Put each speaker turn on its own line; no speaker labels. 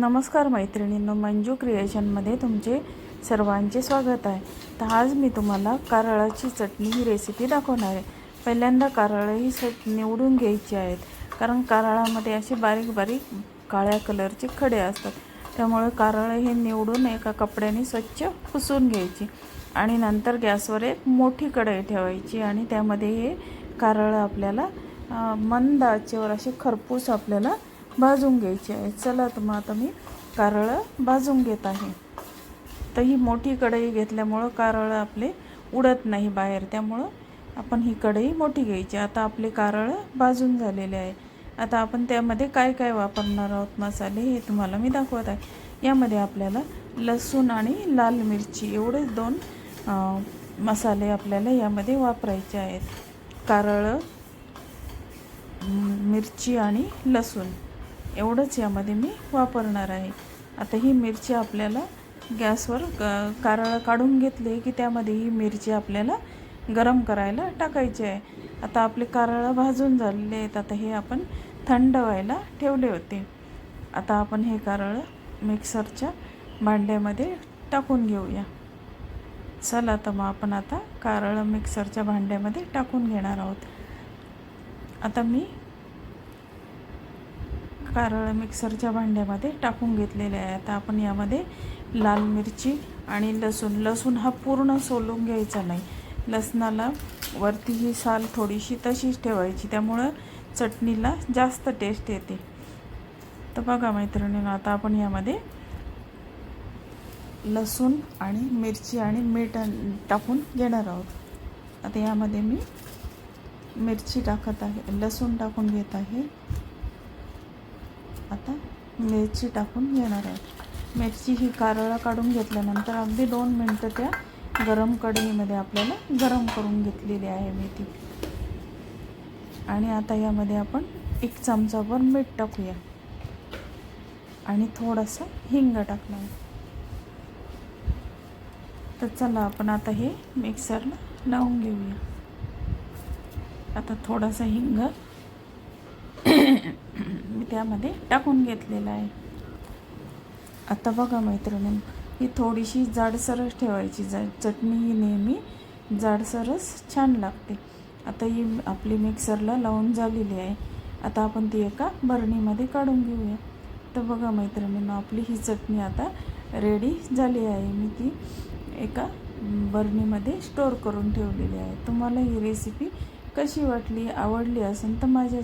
नमस्कार मैत्रिणींनो मंजू क्रिएशनमध्ये तुमचे सर्वांचे स्वागत आहे. तर आज मी तुम्हाला कारळाची चटणी ही रेसिपी दाखवणार आहे. पहिल्यांदा कारळं ही सट निवडून घ्यायची आहेत. कारण कारळामध्ये असे बारीक बारीक काळ्या कलरचे खडे असतात. त्यामुळे कारळं हे निवडून एका कपड्याने स्वच्छ पुसून घ्यायची. आणि नंतर गॅसवर एक मोठी कढई ठेवायची आणि त्यामध्ये हे कारळं आपल्याला मंद आचेवर असे खरपूस आपल्याला भाजून घ्यायची आहे. चला तर मग आता मी कारळं भाजून घेत आहे. तर ही मोठी कढई घेतल्यामुळं कारळं आपले उडत नाही बाहेर. त्यामुळं आपण ही कढई मोठी घ्यायची. आता आपले कारळं भाजून झालेले आहे. आता आपण त्यामध्ये काय काय वापरणार आहोत मसाले हे तुम्हाला मी दाखवत आहे. यामध्ये आपल्याला लसूण आणि लाल मिरची एवढेच दोन मसाले आपल्याला यामध्ये वापरायचे आहेत. कारळं मिरची आणि लसूण. एवढंच यामध्ये मी वापरणार आहे. आता ही मिरची आपल्याला गॅसवर क कारळं काढून घेतले की त्यामध्ये ही मिरची आपल्याला गरम करायला टाकायची आहे. आता आपले कारळं भाजून झालेले आहेत. आता हे आपण थंड व्हायला ठेवले होते. आता आपण हे कारळं मिक्सरच्या भांड्यामध्ये टाकून घेऊया. चला तर मग आपण आता कारळं मिक्सरच्या भांड्यामध्ये टाकून घेणार आहोत. आता मी कारळ मिक्सरच्या भांड्यामध्ये टाकून घेतलेले आहे आता आपण यामध्ये लाल मिरची आणि लसूण. लसूण हा पूर्ण सोलून घ्यायचा नाही. लसणाला वरती ही साल थोडीशी तशीच ठेवायची. त्यामुळं चटणीला जास्त टेस्ट येते. तर बघा मैत्रिणीनं आता आपण यामध्ये लसूण आणि मिरची आणि मीठ टाकून घेणार आहोत. आता यामध्ये मी मिरची टाकत आहे लसूण टाकून घेत आहे. आता मिरची टाकून घेणार आहे. मिरची ही कारळा काढून घेतल्यानंतर अगदी दोन मिनटं त्या गरम कढईमध्ये आपल्याला गरम करून घेतलेली आहे मेथी आणि आता यामध्ये आपण एक चमचाभर मीठ टाकूया. आणि थोडंसं हिंग टाकणार. तर चला आपण आता हे मिक्सरला लावून घेऊया. आता थोडासा हिंग मी त्यामध्ये टाकून घेतलेला आहे. आता बघा मैत्रिणी ही थोडीशी जाडसरच ठेवायची. जा चटणी ही नेहमी जाडसरच छान लागते. आता ही आपली मिक्सरला लावून झालेली आहे. आता आपण ती एका बरणीमध्ये काढून घेऊया. तर बघा मैत्रिणींनो आपली ही चटणी आता रेडी झाली आहे. मी ती एका बरणीमध्ये स्टोअर करून ठेवलेली आहे. तुम्हाला ही रेसिपी कशी वाटली आवडली असेल तर माझ्या